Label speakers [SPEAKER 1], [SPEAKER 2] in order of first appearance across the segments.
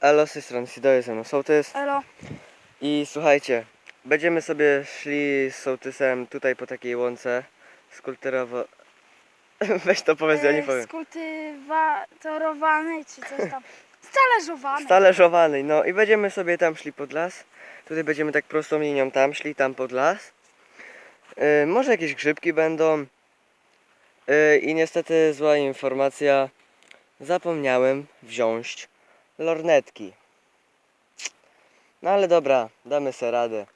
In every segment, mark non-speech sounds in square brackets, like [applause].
[SPEAKER 1] Elo, z tej strony Sidoje, ze mną Sołtys.
[SPEAKER 2] Elo.
[SPEAKER 1] I słuchajcie, będziemy sobie szli z Sołtysem tutaj po takiej łące skulpturowo... [laughs] Weź to powiedz, ja nie
[SPEAKER 2] e,
[SPEAKER 1] powiem.
[SPEAKER 2] Skultywatorowany czy coś tam. Stależowany.
[SPEAKER 1] Stależowanej, no i będziemy sobie tam szli pod las. Tutaj będziemy tak prostą linią tam szli, tam pod las. Yy, może jakieś grzybki będą. Yy, I niestety zła informacja. Zapomniałem wziąć lornetki. No ale dobra, damy sobie radę.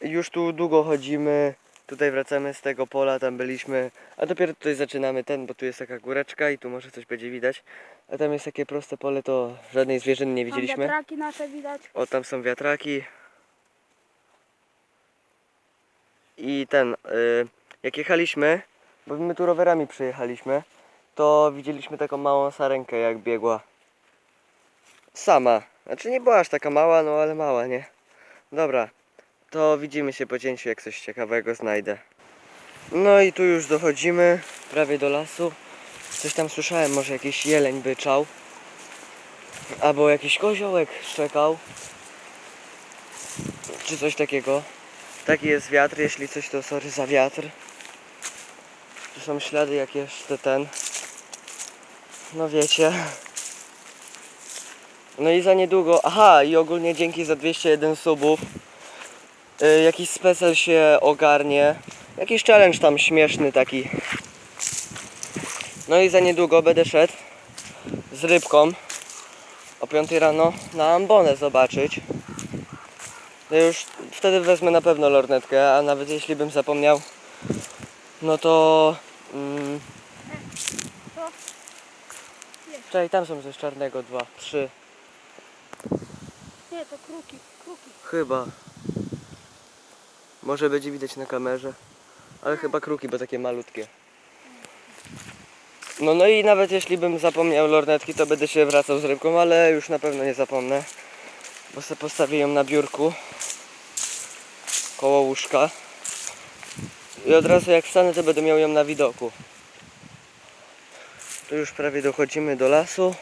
[SPEAKER 1] Już tu długo chodzimy. Tutaj wracamy z tego pola, tam byliśmy. A dopiero tutaj zaczynamy ten, bo tu jest taka góreczka i tu może coś będzie widać. A tam jest takie proste pole, to żadnej zwierzyny nie
[SPEAKER 2] Tam
[SPEAKER 1] widzieliśmy.
[SPEAKER 2] wiatraki nasze widać.
[SPEAKER 1] O, tam są wiatraki. I ten, y, jak jechaliśmy, bo my tu rowerami przyjechaliśmy, to widzieliśmy taką małą sarenkę, jak biegła. Sama. Znaczy nie była aż taka mała, no ale mała, nie? Dobra, to widzimy się po cięciu, jak coś ciekawego znajdę. No i tu już dochodzimy, prawie do lasu. Coś tam słyszałem, może jakiś jeleń byczał. Albo jakiś koziołek szczekał. Czy coś takiego. Taki jest wiatr, jeśli coś to sorry za wiatr. Tu są ślady jak jeszcze ten. No wiecie. No i za niedługo. Aha, i ogólnie dzięki za 201 subów. Y, jakiś specjal się ogarnie. Jakiś challenge tam śmieszny taki. No i za niedługo będę szedł z rybką o 5 rano na ambonę zobaczyć. No już wtedy wezmę na pewno lornetkę, a nawet jeśli bym zapomniał, no to... Mm, czekaj, tam są coś czarnego, dwa, trzy,
[SPEAKER 2] nie, to kruki. Kruki.
[SPEAKER 1] chyba. Może będzie widać na kamerze, ale chyba kruki, bo takie malutkie. No no i nawet jeśli bym zapomniał lornetki, to będę się wracał z rybką, ale już na pewno nie zapomnę. Bo sobie postawię ją na biurku koło łóżka. I od razu jak wstanę, to będę miał ją na widoku. Tu już prawie dochodzimy do lasu.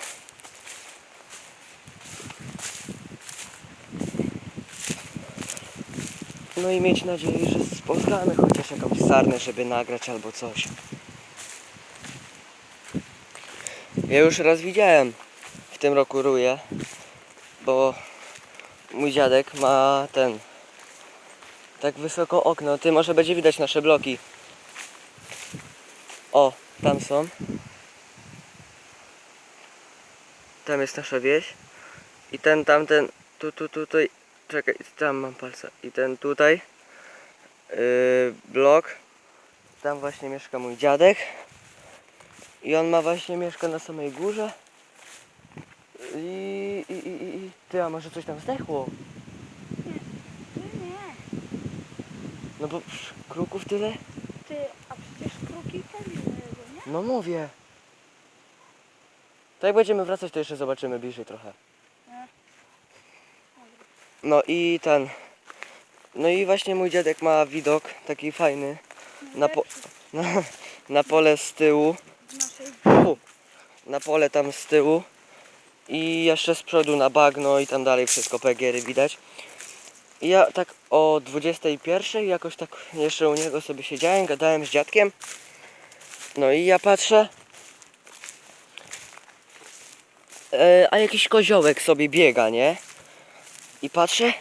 [SPEAKER 1] No i mieć nadzieję, że spotkamy chociaż jakąś sarnę, żeby nagrać albo coś. Ja już raz widziałem w tym roku ruję, bo mój dziadek ma ten tak wysoko okno. Ty może będzie widać nasze bloki. O, tam są. Tam jest nasza wieś. I ten tamten tu tu tutaj czekaj, tam mam palca. I ten tutaj yy, blok. Tam właśnie mieszka mój dziadek. I on ma właśnie mieszka na samej górze. I, i, i, i, ty, a może coś tam zdechło? No bo psz, kruków tyle?
[SPEAKER 2] Ty, a przecież kruki pewnie jedzą, nie?
[SPEAKER 1] No mówię. To jak będziemy wracać, to jeszcze zobaczymy bliżej trochę. No i ten. No i właśnie mój dziadek ma widok taki fajny na, po, na, [laughs] na pole z tyłu. Fu, na pole tam z tyłu. I jeszcze z przodu na bagno i tam dalej wszystko pegiery widać. I ja tak o 21 jakoś tak jeszcze u niego sobie siedziałem, gadałem z dziadkiem. No i ja patrzę. E, a jakiś koziołek sobie biega, nie? I patrzę.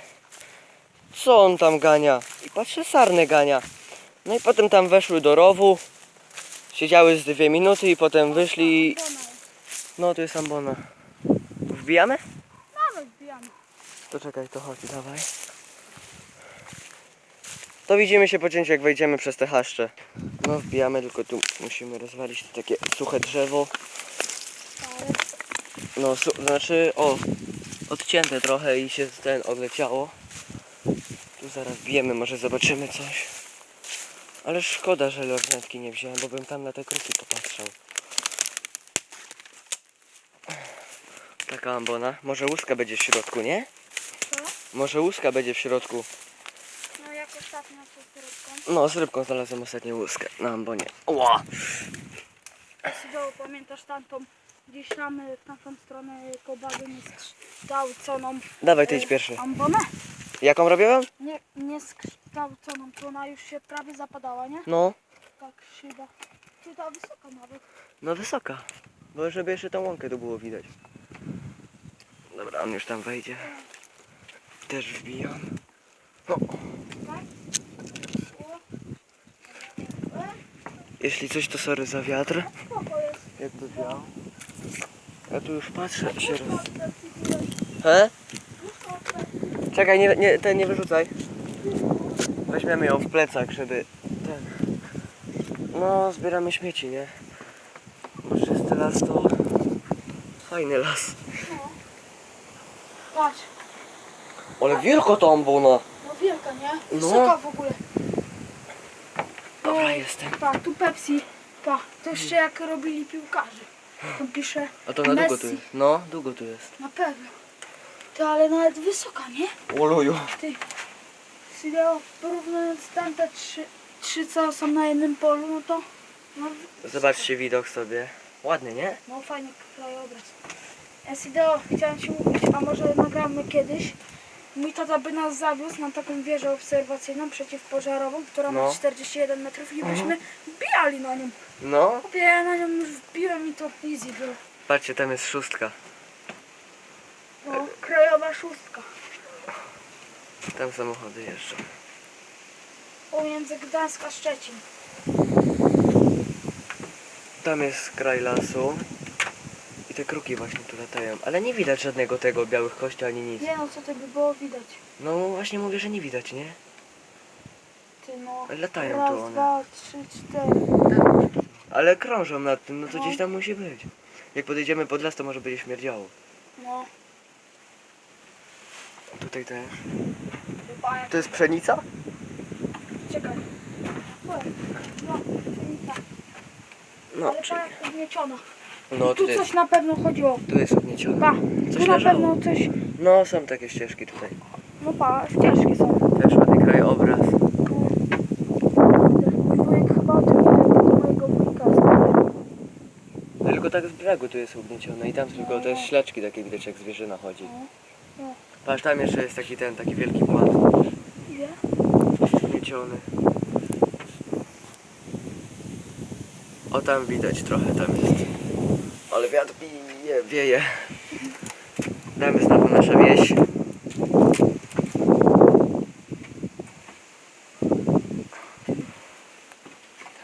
[SPEAKER 1] Co on tam gania? I patrzę, sarny gania. No i potem tam weszły do rowu. Siedziały z dwie minuty i potem wyszli. i-. No tu jest ambona. Wbijamy?
[SPEAKER 2] Nawet wbijamy.
[SPEAKER 1] To czekaj, to chodź, dawaj. To widzimy się po cięciu, jak wejdziemy przez te chaszcze. No wbijamy, tylko tu musimy rozwalić takie suche drzewo. No, su- znaczy, o, odcięte trochę i się ten odleciało. Tu zaraz bijemy, może zobaczymy coś. Ale szkoda, że lornetki nie wziąłem, bo bym tam na te kruki popatrzał. Taka ambona. Może łuska będzie w środku, nie?
[SPEAKER 2] co?
[SPEAKER 1] Może łuska będzie w środku.
[SPEAKER 2] No jak ostatnio z rybką.
[SPEAKER 1] No, z rybką znalazłem ostatnią łuskę na ambonie. Ła!
[SPEAKER 2] Pamiętasz tamtą gdzieś tam y, w naszą stronę nie skształconą
[SPEAKER 1] Dawaj, ty
[SPEAKER 2] y,
[SPEAKER 1] idź pierwszy.
[SPEAKER 2] ambonę.
[SPEAKER 1] Jaką robiłem?
[SPEAKER 2] Nie, nie skształconą, to ona już się prawie zapadała, nie?
[SPEAKER 1] No,
[SPEAKER 2] Tak szyba. Czy ta wysoka nawet.
[SPEAKER 1] no wysoka. Bo żeby jeszcze tą łąkę tu było widać. Dobra, on już tam wejdzie. Też wbijam. O,
[SPEAKER 2] Tak? O. E,
[SPEAKER 1] jeśli coś, to sorry za wiatr.
[SPEAKER 2] spoko jest.
[SPEAKER 1] Jakby wiał. Ja tu już patrzę się roz... He? Czekaj, nie, nie, ten nie wyrzucaj. Weźmiemy ją w plecak, żeby ten... No, zbieramy śmieci, nie? Bo czysty las to... Fajny las.
[SPEAKER 2] No. Patrz,
[SPEAKER 1] Ale wielko to ambona.
[SPEAKER 2] no wielka, nie?
[SPEAKER 1] No.
[SPEAKER 2] Wysoka w ogóle.
[SPEAKER 1] Dobra,
[SPEAKER 2] No,
[SPEAKER 1] jestem.
[SPEAKER 2] Pa, tu Pepsi. Pa, to jeszcze jak robili piłkarze. Tu pisze
[SPEAKER 1] A to na długo tu
[SPEAKER 2] Messi.
[SPEAKER 1] jest. No, długo tu jest.
[SPEAKER 2] Na pewno. Ty, ale nawet wysoka, nie?
[SPEAKER 1] Oluju.
[SPEAKER 2] Ty, Sideo, porównując tamte trzy, trzy, co są na jednym polu, no to no,
[SPEAKER 1] Zobaczcie widok sobie. Ładny, nie?
[SPEAKER 2] no fajny krajobraz. Sideo, chciałem Ci mówić, a może nagramy kiedyś. Mój tata by nas zawiózł na taką wieżę obserwacyjną przeciwpożarową, która
[SPEAKER 1] No.
[SPEAKER 2] ma 41 metrów i byśmy wbijali na nią.
[SPEAKER 1] No.
[SPEAKER 2] Chłopie, ja na nią już wbiłem i to easy było.
[SPEAKER 1] Patrzcie, tam jest szóstka.
[SPEAKER 2] No, krajowa szóstka.
[SPEAKER 1] Tam samochody jeżdżą.
[SPEAKER 2] Pomiędzy Gdańsk a Szczecin.
[SPEAKER 1] Tam jest kraj lasu. I te kruki właśnie tu latają. Ale nie widać żadnego tego białych kości ani nic.
[SPEAKER 2] Nie no, co to by było widać.
[SPEAKER 1] No właśnie mówię, że nie widać, nie?
[SPEAKER 2] Ty no.
[SPEAKER 1] Latają
[SPEAKER 2] Raz,
[SPEAKER 1] tu one.
[SPEAKER 2] dwa, trzy, cztery.
[SPEAKER 1] Ale krążą nad tym, no to
[SPEAKER 2] No.
[SPEAKER 1] gdzieś tam musi być. Jak podejdziemy pod las, to może będzie śmierdziało.
[SPEAKER 2] No,
[SPEAKER 1] Tutaj też.
[SPEAKER 2] chyba jak...
[SPEAKER 1] To jest pszenica?
[SPEAKER 2] Czekaj. No, pszenica.
[SPEAKER 1] No,
[SPEAKER 2] Ale jak
[SPEAKER 1] no
[SPEAKER 2] tu
[SPEAKER 1] tutaj,
[SPEAKER 2] coś na pewno chodziło.
[SPEAKER 1] tu jest ugniecione.
[SPEAKER 2] Pa,
[SPEAKER 1] Coś
[SPEAKER 2] tu na
[SPEAKER 1] leżało.
[SPEAKER 2] pewno coś...
[SPEAKER 1] No, są takie ścieżki tutaj.
[SPEAKER 2] No pa, ścieżki są.
[SPEAKER 1] Też ładny krajobraz.
[SPEAKER 2] Mój wujek chyba o tym nie wie, bo do mojego wujka zna.
[SPEAKER 1] Tylko tak z brzegu tu jest ugniecione i tam tylko te ślaczki takie widać jak zwierzyna chodzi. Patrz, tam jeszcze jest taki ten, taki wielki płat ugnieciony. O tam widać trochę, tam jest. Ale wiatr bije, wieje. Jest znowu nasza wieś.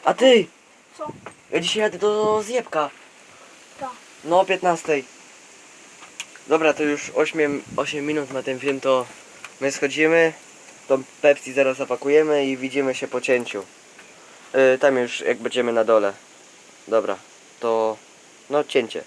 [SPEAKER 1] A ty!
[SPEAKER 2] Co?
[SPEAKER 1] Ja dzisiaj jadę do Zjebka. No, o 15. Dobra, to już 8, 8 minut na ten film, to my schodzimy. Tą Pepsi zaraz zapakujemy i widzimy się po cięciu. Yy, tam już jak będziemy na dole. Dobra, to no cięcie.